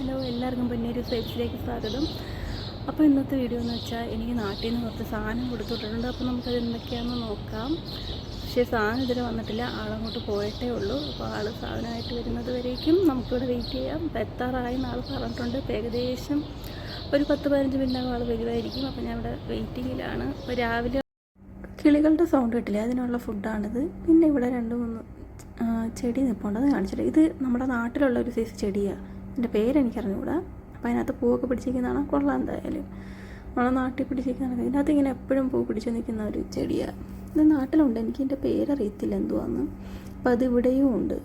Hello എല്ലാവർക്കും പൊന്നേരി സൈറ്റ്സിലേക്ക് സ്വാഗതം. അപ്പോൾ ഇന്നത്തെ വീഡിയോ എന്ന് വെച്ചാൽ എനിക്ക് നാട്ടിൽ നിന്ന് കുറച്ച് സാധനം കൊടുത്തുവിട്ടിട്ടുണ്ട് അപ്പോൾ നമുക്കത് എന്തൊക്കെയാണെന്ന് നോക്കാം. പക്ഷേ സാധനം ഇതുവരെ വന്നിട്ടില്ല. ആളങ്ങോട്ട് പോയിട്ടേ ഉള്ളൂ. അപ്പോൾ ആൾ സാധനമായിട്ട് വരുന്നത് വരേക്കും. നമുക്കിവിടെ വെയിറ്റ് ചെയ്യാം. അപ്പോൾ എത്താറായി നാൾ പറഞ്ഞിട്ടുണ്ട്. ഏകദേശം ഒരു പത്ത് പതിനഞ്ച് മിനിറ്റ് ആൾ വരുമായിരിക്കും. അപ്പോൾ ഞാൻ ഇവിടെ വെയിറ്റിങ്ങിലാണ് അപ്പോൾ രാവിലെ കിളികളുടെ സൗണ്ട് കിട്ടില്ല? അതിനുള്ള ഫുഡാണിത് പിന്നെ ഇവിടെ രണ്ട് മൂന്ന് ചെടി നിൽപ്പുണ്ട് അത് കാണിച്ചിട്ട് ഇത് നമ്മുടെ നാട്ടിലുള്ള ഒരു സൈസ് ചെടിയാണ് എന്റെ പേരെനിക്കറിഞ്ഞുകൂടാ അപ്പോൾ അതിനകത്ത് പൂവൊക്കെ പിടിച്ചിരിക്കുന്നതാണ്. കൊള്ളാം എന്തായാലും. നമ്മുടെ നാട്ടിൽ പിടിച്ചിരിക്കുന്നതാണ്. ഇതിനകത്ത് ഇങ്ങനെ എപ്പോഴും പൂ പിടിച്ച് നിൽക്കുന്ന ഒരു ചെടിയാണ് ഇത് നാട്ടിലുണ്ട്. എനിക്ക് എന്റെ പേരറിയത്തില്ല എന്തുവാന്ന്. അപ്പോൾ അത് ഇവിടെയും ഉണ്ട്.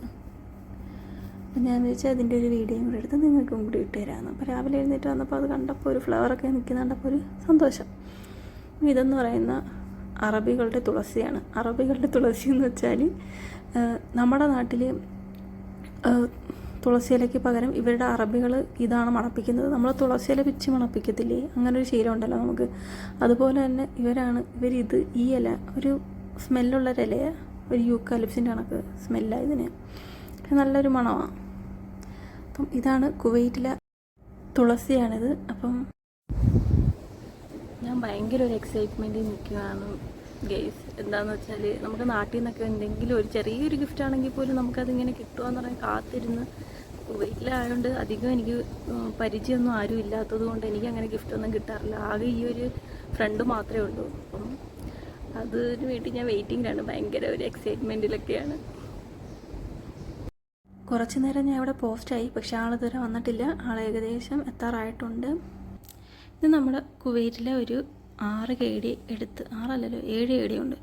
അപ്പം ഞാൻ വെച്ചാൽ അതിന്റെ ഒരു വീഡിയോ കൂടെ എടുത്ത് നിങ്ങൾക്കും കൂടി ഇട്ട് തരാമെന്ന് അപ്പോൾ രാവിലെ എഴുന്നേറ്റ് വന്നപ്പോൾ അത് കണ്ടപ്പോൾ ഒരു ഫ്ലവറൊക്കെ നിൽക്കുന്ന കണ്ടപ്പോൾ ഒരു സന്തോഷം. ഇതെന്ന് പറയുന്ന അറബികളുടെ തുളസിയാണ്. അറബികളുടെ തുളസി എന്ന് വെച്ചാൽ നമ്മുടെ നാട്ടിൽ തുളസിയിലയ്ക്ക് പകരം ഇവരുടെ അറബികൾ ഇതാണ് മണപ്പിക്കുന്നത്. നമ്മൾ തുളസിയില പിച്ച് മണപ്പിക്കത്തില്ലേ? അങ്ങനെ ഒരു ശീലം ഉണ്ടല്ലോ നമുക്ക്. അതുപോലെ തന്നെ ഇവരാണ് ഇവരിത് ഈ ഇല ഒരു സ്മെല്ലുള്ള ഒരു ഇലയാണ് ഒരു യൂക്കാലിപ്സിന്റെ കണക്ക് സ്മെല്ലാണ് ഇതിന്. നല്ലൊരു മണമാണ് അപ്പം ഇതാണ് കുവൈറ്റിലെ തുളസിയാണിത്. അപ്പം ഞാൻ ഭയങ്കര ഒരു എക്സൈറ്റ്മെന്റിൽ നിൽക്കുകയാണ്. ഗെയ്സ് എന്താന്ന് വെച്ചാൽ നമുക്ക് നാട്ടിൽ നിന്നൊക്കെ എന്തെങ്കിലും ഒരു ചെറിയൊരു ഗിഫ്റ്റ് ആണെങ്കിൽ പോലും നമുക്കതിങ്ങനെ കിട്ടുമെന്ന് പറഞ്ഞാൽ കാത്തിരുന്ന് വീട്ടിലായതുകൊണ്ട് അധികം എനിക്ക് പരിചയമൊന്നും ആരും ഇല്ലാത്തത് കൊണ്ട് എനിക്ക് അങ്ങനെ ഗിഫ്റ്റൊന്നും കിട്ടാറില്ല. ആകെ ഈ ഒരു ഫ്രണ്ട് മാത്രമേ ഉള്ളൂ. അപ്പം അതിന് വേണ്ടി ഞാൻ വെയിറ്റിങ്ങിലാണ് ഭയങ്കര ഒരു എക്സൈറ്റ്മെന്റിലൊക്കെയാണ് കുറച്ച് നേരം ഞാൻ ഇവിടെ പോസ്റ്റായി പക്ഷെ ഇതുവരെ വന്നിട്ടില്ല. ആൾ ഏകദേശം എത്താറായിട്ടുണ്ട്. ഇത് നമ്മുടെ കുവൈറ്റിലെ ഒരു ആറ് കെ ഡി എടുത്ത് ആറല്ലല്ലോ ഏഴ് കെ ഡി ഉണ്ട്.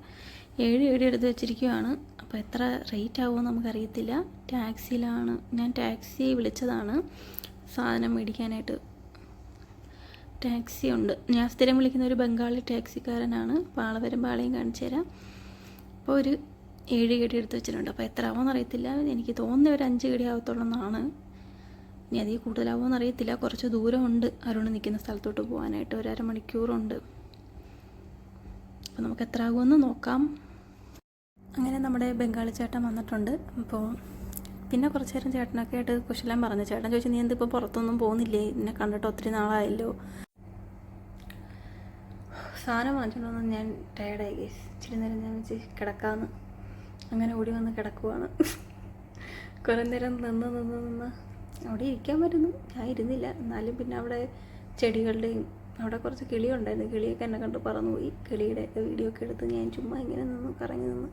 ഏഴ് കെ ഡി എടുത്ത് വെച്ചിരിക്കുകയാണ് അപ്പോൾ എത്ര റേറ്റ് ആവുമെന്ന് നമുക്കറിയത്തില്ല. ടാക്സിയിലാണ് ഞാൻ ടാക്സി വിളിച്ചതാണ് സാധനം മേടിക്കാനായിട്ട്. ടാക്സി ഉണ്ട്. ഞാൻ സ്ഥിരം വിളിക്കുന്ന ഒരു ബംഗാളി ടാക്സിക്കാരനാണ്. അപ്പോൾ ആളെ വരുമ്പോൾ ആളെയും കാണിച്ചു തരാം. അപ്പോൾ ഒരു ഏഴ് കെടി എടുത്ത് വെച്ചിട്ടുണ്ട്. അപ്പോൾ എത്ര ആവുമെന്ന് അറിയത്തില്ല. എനിക്ക് തോന്നുന്ന ഒരു അഞ്ച് കെടി ആവത്തുള്ളൂ ഇനി അതിൽ കൂടുതലാവുമെന്ന് അറിയത്തില്ല. കുറച്ച് ദൂരമുണ്ട്. അരുണ് നിൽക്കുന്ന സ്ഥലത്തോട്ട് പോകാനായിട്ട്. ഒരു അരമണിക്കൂറുണ്ട്. അപ്പോൾ നമുക്ക് എത്ര ആകുമെന്ന് നോക്കാം. അങ്ങനെ നമ്മുടെ ബംഗാളി ചേട്ടൻ വന്നിട്ടുണ്ട്. അപ്പോൾ പിന്നെ കുറച്ച് നേരം ചേട്ടനൊക്കെ ആയിട്ട് കുശലം പറഞ്ഞു. ചേട്ടൻ ചോദിച്ചു നീ എന്തിപ്പോൾ പുറത്തൊന്നും പോകുന്നില്ലേ? എന്നെ കണ്ടിട്ട് ഒത്തിരി നാളായല്ലോ. സാധനം വാങ്ങിച്ചിട്ടുണ്ടോ ഞാൻ ടയർഡായി ഗേസ് ഇച്ചിരി നേരം ഞാൻ വെച്ച് കിടക്കാമെന്ന് അങ്ങനെ ഓടി വന്ന് കിടക്കുവാണ്. കുറേ നേരം നിന്ന് നിന്ന് നിന്ന് അവിടെ ഇരിക്കാൻ പറ്റുന്നു. ഞാൻ ഇരുന്നില്ല. എന്നാലും പിന്നെ അവിടെ ചെടികളുടെയും അവിടെ കുറച്ച് കിളിയുണ്ടായിരുന്നു. കിളിയൊക്കെ എന്നെ കണ്ട് പറന്നുപോയി. കിളിയുടെ വീഡിയോ ഒക്കെ എടുത്ത് ഞാൻ ചുമ്മാ ഇങ്ങനെ നിന്ന് കറങ്ങി നിന്ന്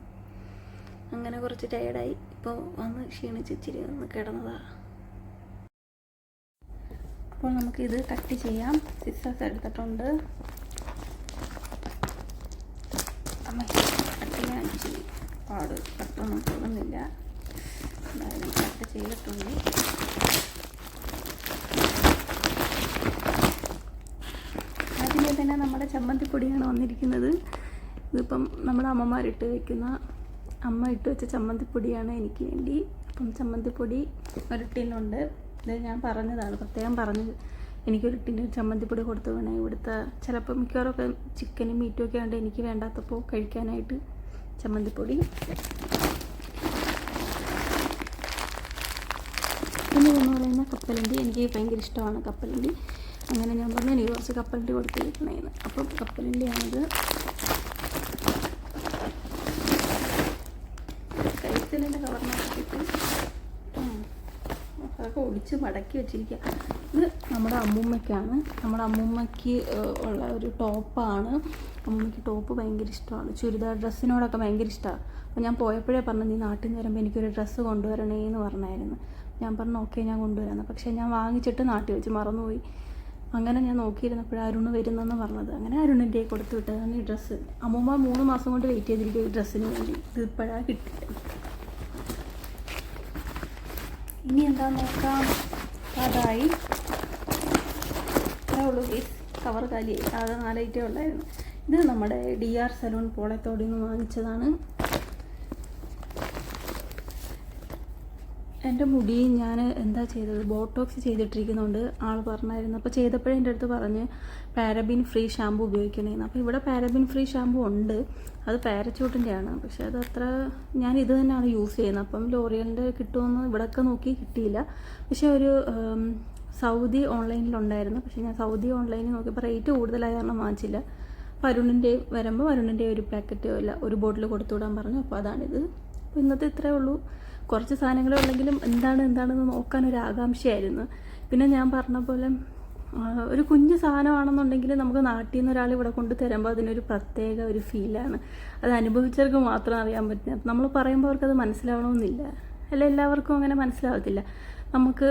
അങ്ങനെ കുറച്ച് ടയർഡായി ഇപ്പോൾ വന്ന് ക്ഷീണിച്ച് ഇച്ചിരി വന്ന് കിടന്നതാ. അപ്പോൾ നമുക്കിത് കട്ട് ചെയ്യാം. സിസേഴ്സ് എടുത്തിട്ടുണ്ട്. അമ്മ കട്ട് ഇച്ചിരി പാട് കട്ടൊന്നും തോന്നുന്നില്ല. എന്തായാലും കട്ട് ചെയ്തിട്ടുണ്ട്. തന്നെ നമ്മുടെ ചമ്മന്തിപ്പൊടിയാണ് വന്നിരിക്കുന്നത്. ഇതിപ്പം നമ്മുടെ അമ്മമാരിട്ട് വയ്ക്കുന്ന അമ്മ ഇട്ട് വെച്ച ചമ്മന്തിപ്പൊടിയാണ് എനിക്ക് വേണ്ടി. അപ്പം ചമ്മന്തിപ്പൊടി ഒരു ടിന്നുണ്ട് ഇത് ഞാൻ പറഞ്ഞതാണ് പ്രത്യേകം പറഞ്ഞ് എനിക്കൊരു ടിന്ന് ചമ്മന്തിപ്പൊടി കൊടുത്തു വേണേ ഇവിടുത്തെ. ചിലപ്പോൾ മിക്കവാറൊക്കെ ചിക്കനും മീറ്റും ഒക്കെ ആണ്ട് എനിക്ക് വേണ്ടാത്തപ്പോൾ കഴിക്കാനായിട്ട് ചമ്മന്തിപ്പൊടി. പിന്നെ എന്ന് പറയുന്ന കപ്പലണ്ടി. എനിക്ക് ഭയങ്കര ഇഷ്ടമാണ് കപ്പലണ്ടി. അങ്ങനെ ഞാൻ പറഞ്ഞു എനിക്ക് കുറച്ച് കപ്പലിന്റെ കൊടുത്തിരിക്കണേന്ന് അപ്പം കപ്പലണ്ടിയാണിത് കൈത്തലിന്റെ കവറിനകത്തിട്ട് അതൊക്കെ ഒടിച്ച് മടക്കി വെച്ചിരിക്കുക ഇത് നമ്മുടെ അമ്മൂമ്മയ്ക്കാണ്. നമ്മുടെ അമ്മൂമ്മയ്ക്ക് ഉള്ള ഒരു ടോപ്പാണ്. അമ്മൂമ്മയ്ക്ക് ടോപ്പ് ഭയങ്കര ഇഷ്ടമാണ്. ചുരിദാർ ഡ്രസ്സിനോടൊക്കെ ഭയങ്കര ഇഷ്ടമാണ്. അപ്പോൾ ഞാൻ പോയപ്പോഴേ പറഞ്ഞു നീ നാട്ടിൽ നിന്ന് വരുമ്പോൾ എനിക്കൊരു ഡ്രസ്സ് കൊണ്ടുവരണേ എന്ന് പറഞ്ഞായിരുന്നു. ഞാൻ പറഞ്ഞു ഓക്കെ ഞാൻ കൊണ്ടുവരാമെന്ന് പക്ഷേ ഞാൻ വാങ്ങിച്ചിട്ട് നാട്ടിൽ വെച്ച് മറന്നുപോയി. അങ്ങനെ ഞാൻ നോക്കിയിരുന്നപ്പോഴാണ് അരുണ് വരുന്നെന്ന് പറഞ്ഞത്. അങ്ങനെ അരുണിന്റെ കൊടുത്തു വിട്ടതാണ് ഈ ഡ്രസ്സ്. അമ്മൂമ്മ മൂന്ന് മാസം കൊണ്ട് വെയിറ്റ് ചെയ്തിരിക്കും ഈ ഡ്രസ്സിന് വേണ്ടി. ഇത് ഇപ്പോഴാണ് കിട്ടിയത്. ഇനി എന്താ നോക്കാം? അതായി. ഉള്ളൂ ഈ കവർ കാലി ആകെ നാലൈറ്റേ ഉള്ളായിരുന്നു. ഇത് നമ്മുടെ ഡി ആർ സലൂൺ പോളത്തോടിൽ നിന്ന് വാങ്ങിച്ചതാണ്. എന്റെ മുടി ഞാൻ എന്താ ചെയ്തത്? ബോട്ടോക്സ് ചെയ്തിട്ടിരിക്കുന്നുണ്ട് ആൾ പറഞ്ഞായിരുന്നു. അപ്പോൾ ചെയ്തപ്പോഴേ എന്റെ അടുത്ത് പറഞ്ഞ് പാരബിൻ ഫ്രീ ഷാമ്പു ഉപയോഗിക്കണേന്ന്. അപ്പോൾ ഇവിടെ പാരബിൻ ഫ്രീ ഷാമ്പു ഉണ്ട്. അത് പാരച്ചൂട്ടിന്റെയാണ് പക്ഷേ അത് അത്ര ഞാൻ ഇത് തന്നെയാണ് യൂസ് ചെയ്യുന്നത്. അപ്പം ലോറിയലിന്റെ കിട്ടുമെന്ന് ഇവിടെയൊക്കെ നോക്കി കിട്ടിയില്ല. പക്ഷേ ഒരു സൗദി ഓൺലൈനിലുണ്ടായിരുന്നു പക്ഷേ ഞാൻ സൗദി ഓൺലൈനിൽ നോക്കിയപ്പോൾ റേറ്റ് കൂടുതലായ കാരണം വാങ്ങിച്ചില്ല. അപ്പോൾ അരുണിന്റെ വരുമ്പോൾ അരുണിന്റെ ഒരു പാക്കറ്റ് അല്ല ഒരു ബോട്ടിൽ കൊടുത്തു വിടാൻ പറഞ്ഞു. അപ്പോൾ അതാണിത്. അപ്പോൾ ഇന്നത്തെ ഇത്രയേ ഉള്ളൂ. കുറച്ച് സാധനങ്ങളേ ഉള്ളെങ്കിലും എന്താണ് എന്താണെന്ന് നോക്കാൻ ഒരു ആകാംക്ഷയായിരുന്നു. പിന്നെ ഞാൻ പറഞ്ഞ പോലെ ഒരു കുഞ്ഞു സാധനമാണെന്നുണ്ടെങ്കിൽ നമുക്ക് നാട്ടിൽ നിന്ന് ഒരാൾ ഇവിടെ കൊണ്ട് തരുമ്പോൾ അതിനൊരു പ്രത്യേക ഒരു ഫീലാണ് അത് അനുഭവിച്ചവർക്ക് മാത്രം അറിയാൻ പറ്റുന്നത് നമ്മൾ പറയുമ്പോൾ അവർക്കത് മനസ്സിലാവണമെന്നില്ല. അല്ല എല്ലാവർക്കും അങ്ങനെ മനസ്സിലാവത്തില്ല. നമുക്ക്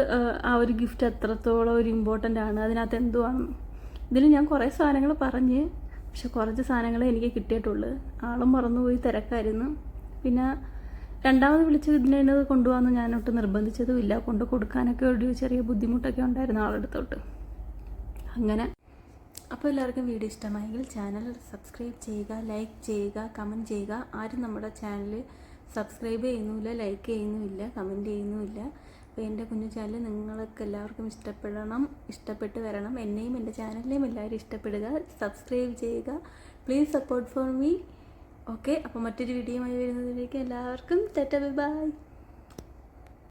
ആ ഒരു ഗിഫ്റ്റ് എത്രത്തോളം ഒരു ഇമ്പോർട്ടന്റ് ആണ് അതിനകത്ത് എന്തുവാണ്. ഇതിൽ ഞാൻ കുറേ സാധനങ്ങൾ പറഞ്ഞ് പക്ഷെ കുറച്ച് സാധനങ്ങളെ എനിക്ക് കിട്ടിയിട്ടുള്ളൂ. ആളും മറന്നുപോയി തിരക്കായിരുന്നു. പിന്നെ രണ്ടാമത് വിളിച്ചത് ഇതിനെ കൊണ്ടുപോകാമെന്ന് ഞാനൊട്ട് നിർബന്ധിച്ചതുമില്ല കൊണ്ട് കൊടുക്കാനൊക്കെ ഒരു ചെറിയ ബുദ്ധിമുട്ടൊക്കെ ഉണ്ടായിരുന്നു ആളെടുത്തോട്ട്. അങ്ങനെ. അപ്പോൾ എല്ലാവർക്കും വീഡിയോ ഇഷ്ടമായെങ്കിൽ ചാനൽ സബ്സ്ക്രൈബ് ചെയ്യുക ലൈക്ക് ചെയ്യുക കമന്റ് ചെയ്യുക. ആരും നമ്മുടെ ചാനൽ സബ്സ്ക്രൈബ് ചെയ്യുന്നുമില്ല ലൈക്ക് ചെയ്യുന്നുമില്ല കമന്റ് ചെയ്യുന്നുമില്ല. അപ്പോൾ എന്റെ കുഞ്ഞു ചാനൽ നിങ്ങൾക്ക് എല്ലാവർക്കും ഇഷ്ടപ്പെടണം ഇഷ്ടപ്പെട്ട് വരണം. എന്നെയും എന്റെ ചാനലിനെയും എല്ലാവരും ഇഷ്ടപ്പെടുക സബ്സ്ക്രൈബ് ചെയ്യുക. Please support for me okay അപ്പോൾ മറ്റൊരു വീഡിയോയുമായി വരുന്നതിലേക്ക് എല്ലാവർക്കും ടെറ്റ ബൈ